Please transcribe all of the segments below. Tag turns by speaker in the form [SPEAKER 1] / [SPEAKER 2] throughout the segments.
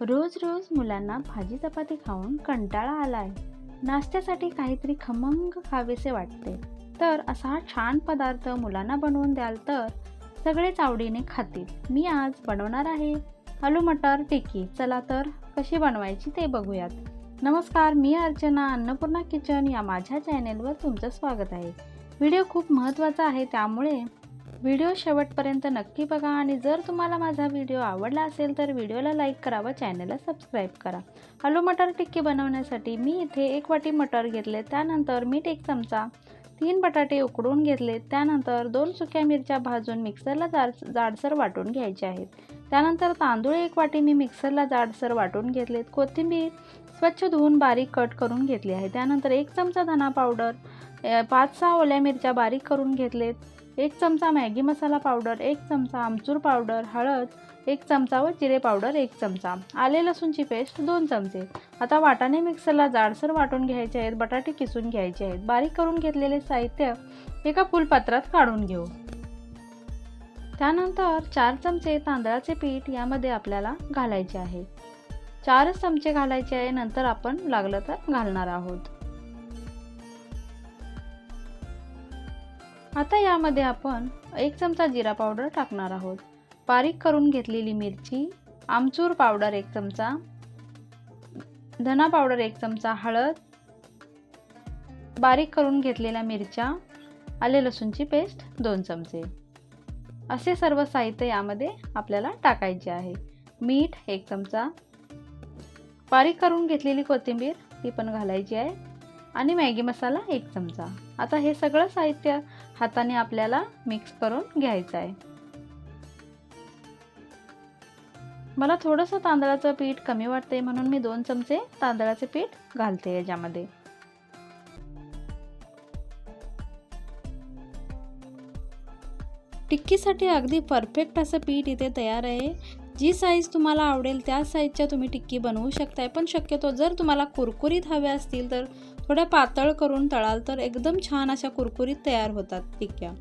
[SPEAKER 1] रोज रोज मुलांना भाजी चपाती खाऊन कंटाळा आलाय. नाश्त्यासाठी काहीतरी खमंग खावेसे वाटते. तर असा छान पदार्थ मुलांना बनवून द्याल तर सगळेच आवडीने खातील. मी आज बनवणार आहे आलू मटर टिक्की. चला तर कशी बनवायची ते बघूयात. नमस्कार मी अर्चना अन्नपूर्णा किचन या माझ्या चॅनेलवर तुमचं स्वागत आहे. व्हिडिओ खूप महत्त्वाचा आहे त्यामुळे व्हिडिओ शेवटपर्यंत नक्की बघा आणि जर तुम्हाला माझा व्हिडिओ आवडला असेल तर व्हिडिओला लाईक करा व चॅनलला सबस्क्राईब करा. आलू मटर टिक्की बनवण्यासाठी मी इथे एक वाटी मटर घेतले त्यानंतर मीठ एक चमचा तीन बटाटे उकडून घेतले त्यानंतर दोन सुक्या मिरच्या भाजून मिक्सरला जाड जाडसर वाटून घ्यायचे आहेत. त्यानंतर तांदूळ एक वाटी मी मिक्सरला जाडसर वाटून घेतलेत. कोथिंबीर स्वच्छ धुवून बारीक कट करून घेतली आहे. त्यानंतर एक चमचा धना पावडर पाच सहा ओल्या मिरच्या बारीक करून घेतलेत. एक चमचा मॅगी मसाला पावडर एक चमचा आमचूर पावडर हळद एक चमचा व जिरे पावडर एक चमचा. आले लसूणची पेस्ट दोन चमचे. आता वाटाणे मिक्सरला जाडसर वाटून घ्यायचे आहेत बटाटे किसून घ्यायचे आहेत. बारीक करून घेतलेले साहित्य एका फुलपात्रात काढून घेऊ. त्यानंतर चार चमचे तांदळाचे पीठ यामध्ये आपल्याला घालायचे आहे. चारच चमचे घालायचे आहे नंतर आपण लागलं तर घालणार आहोत. आता यामध्ये आपण एक चमचा जिरा पावडर टाकणार आहोत. बारीक करून घेतलेली मिरची आमचूर पावडर एक चमचा धना पावडर एक चमचा हळद बारीक करून घेतलेल्या मिरच्या आले लसूणची पेस्ट दोन चमचे. असे सर्व साहित्य यामध्ये आपल्याला टाकायचे आहे. मीठ एक चमचा बारीक करून घेतलेली कोथिंबीर ती पण घालायची आहे. आणि मॅगी मसाला एक चमचा. आता हे सगळं साहित्य हाताने आपल्याला मिक्स करून घ्यायचं आहे. मला थोडंसं तांदळाचं पीठ कमी वाटते म्हणून मी दोन चमचे तांदळाचे पीठ घालते याच्यामध्ये. टिक्कीसाठी अगदी परफेक्ट असं पीठ इथे तयार आहे. जी साईज तुम्हाला आवडेल त्या साईजच्या तुम्ही टिक्की बनवू शकताय. पण शक्यतो जर तुम्हाला कुरकुरीत हव्या असतील तर थोड्या पातळ करून तळाल तर एकदम छान अशा कुरकुरीत तयार होतात टिक्क्या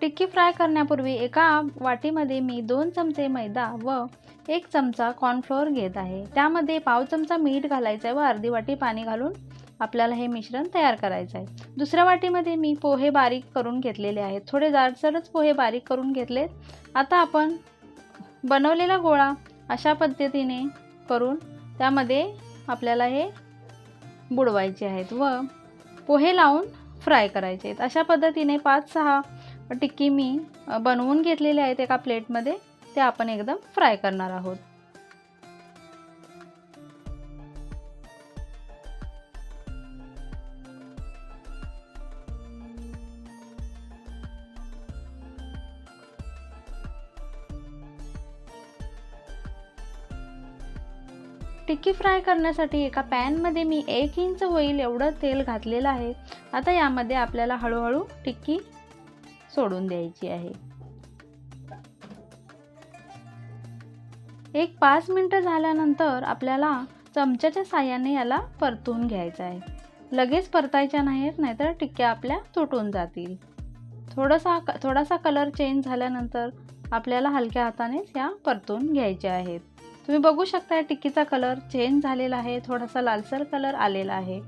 [SPEAKER 1] टिक्की फ्राय करण्यापूर्वी एका वाटीमध्ये मी दोन चमचे मैदा व एक चमचा कॉर्नफ्लोअर घेत आहे. त्यामध्ये पाव चमचा मीठ घालायचं आहे व अर्धी वाटी पाणी घालून आपल्याला हे मिश्रण तयार करायचं आहे दुसऱ्या वाटीमध्ये मी पोहे बारीक करून घेतलेले आहेत. थोडे जाडसरच पोहे बारीक करून घेतलेत. आता आपण बनवलेला गोळा अशा पद्धतीने करून त्यामध्ये आपल्याला हे बुडवायचे आहेत व पोहे लावून फ्राय करायचे आहेत. अशा पद्धतीने पाच सहा टिक्की मी बनवून घेतलेले आहेत एका प्लेटमध्ये. ते आपण एकदम फ्राय करणार आहोत. टिक्की फ्राय करण्यासाठी एका पॅनमध्ये मी एक इंच होईल एवढं तेल घातलेलं आहे. आता यामध्ये आपल्याला हळूहळू टिक्की सोडून द्यायची आहे. एक पाच मिनटं झाल्यानंतर आपल्याला चमच्याच्या साह्याने याला परतून घ्यायचं आहे. लगेच परतायच्या नाहीत नाहीतर टिक्क्या आपल्या तुटून जातील. थोडासा थोडासा कलर चेंज झाल्यानंतर आपल्याला हलक्या हातानेच या परतून घ्यायच्या आहेत. तुम्ही बघू शकता टिक्कीचा कलर चेंज झालेला आहे थोडासा लालसर कलर आलेला आहे.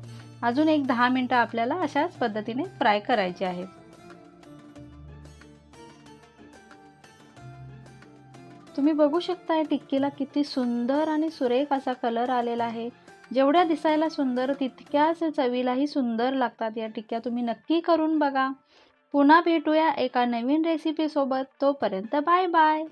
[SPEAKER 1] अजून एक दहा मिनटं आपल्याला अशाच पद्धतीने फ्राय करायचे आहेत तुम्ही बघू शकता टिक्कीला किती सुंदर आणि सुरेख असा कलर आलेला आहे. जेवढ्या दिसायला सुंदर तितक्याच चवीलाही सुंदर लागतात या टिक्क्या. तुम्ही नक्की करून बघा. पुन्हा भेटूया एका नवीन रेसिपीसोबत तोपर्यंत बाय बाय